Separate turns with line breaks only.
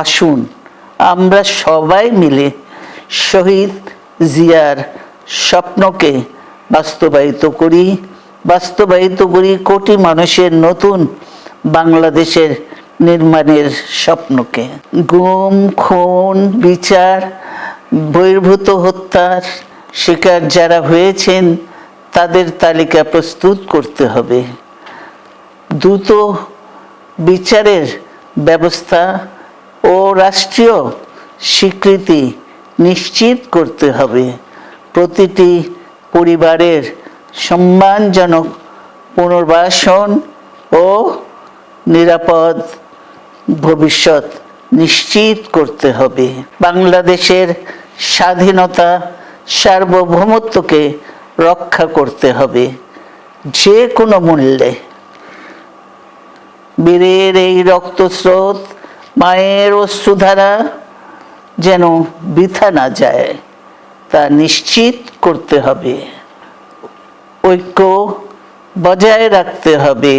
আসুন, আমরা সবাই মিলে শহীদ জিয়ার স্বপ্নকে বাস্তবায়িত করি বাস্তবায়িত করি কোটি মানুষের নতুন বাংলাদেশের নির্মাণের স্বপ্নকে। গুম, খুন, বিচার, বহির্ভূত হত্যার শিকার যারা হয়েছেন, তাদের তালিকা প্রস্তুত করতে হবে। দ্রুত বিচারের ব্যবস্থা ও রাষ্ট্রীয় স্বীকৃতি নিশ্চিত করতে হবে। প্রতিটি পরিবারের সম্মানজনক পুনর্বাসন ও নিরাপদ ভবিষ্যৎ নিশ্চিত করতে হবে। বাংলাদেশের স্বাধীনতা সার্বভৌমত্বকে রক্ষা করতে হবে যে কোনো মূল্যে। বীরের এই রক্তস্রোত মায়ের অশ্রুধারা যেন বৃথা না যায় তা নিশ্চিত করতে হবে। ঐক্য বজায় রাখতে হবে।